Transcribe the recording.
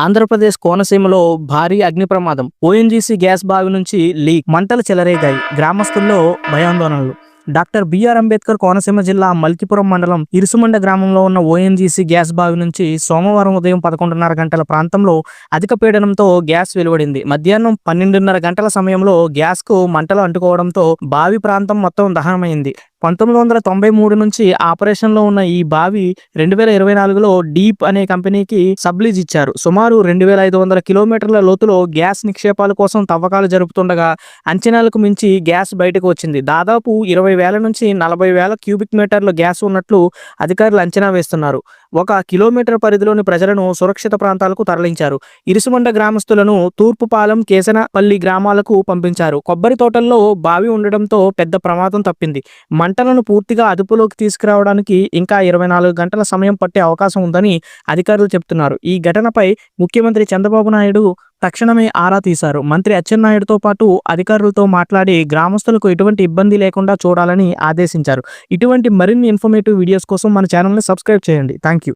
ఆంధ్రప్రదేశ్ కోనసీమలో భారీ అగ్ని ప్రమాదం ఓఎన్జీసీ గ్యాస్ బావి నుంచి లీక్. మంటలు చెలరేగాయి. గ్రామస్తుల్లో భయాందోళనలు. డాక్టర్ బిఆర్ అంబేద్కర్ కోనసీమ జిల్లా మల్కిపురం మండలం ఇరుసుమండ గ్రామంలో ఉన్న ఓఎన్జీసీ గ్యాస్ బావి నుంచి సోమవారం ఉదయం పదకొండున్నర గంటల ప్రాంతంలో అధిక పీడనంతో గ్యాస్ వెలువడింది. మధ్యాహ్నం పన్నెండున్నర గంటల సమయంలో గ్యాస్కు మంటలు అంటుకోవడంతో బావి ప్రాంతం మొత్తం దహనమైంది. పంతొమ్మిది వందల తొంభై మూడు నుంచి ఆపరేషన్లో ఉన్న ఈ బావి రెండు వేల ఇరవై నాలుగులో డీప్ అనే కంపెనీకి సబ్లీజ్ ఇచ్చారు. సుమారు రెండు వేల ఐదు వందల కిలోమీటర్ల లోతులో గ్యాస్ నిక్షేపాల కోసం తవ్వకాలు జరుపుతుండగా అంచనాలకు మించి గ్యాస్ బయటకు వచ్చింది. దాదాపు ఇరవై వేల నుంచి నలభై వేల క్యూబిక్ మీటర్ల గ్యాస్ ఉన్నట్లు అధికారులు అంచనా వేస్తున్నారు. ఒక కిలోమీటర్ పరిధిలోని ప్రజలను సురక్షిత ప్రాంతాలకు తరలించారు. ఇరుసుమండ గ్రామస్తులను తూర్పుపాలెం కేసనపల్లి గ్రామాలకు పంపించారు. కొబ్బరి తోటల్లో బావి ఉండడంతో పెద్ద ప్రమాదం తప్పింది. మంటలను పూర్తిగా అదుపులోకి తీసుకురావడానికి ఇంకా ఇరవై నాలుగు గంటల సమయం పట్టే అవకాశం ఉందని అధికారులు చెప్తున్నారు. ఈ ఘటనపై ముఖ్యమంత్రి చంద్రబాబు నాయుడు తక్షణమే ఆరా తీశారు. మంత్రి అచ్చెన్నాయుడుతో పాటు అధికారులతో మాట్లాడి గ్రామస్తులకు ఎటువంటి ఇబ్బంది లేకుండా చూడాలని ఆదేశించారు. ఇటువంటి మరిన్ని ఇన్ఫర్మేటివ్ వీడియోస్ కోసం మన ఛానల్ని సబ్స్క్రైబ్ చేయండి. Thank you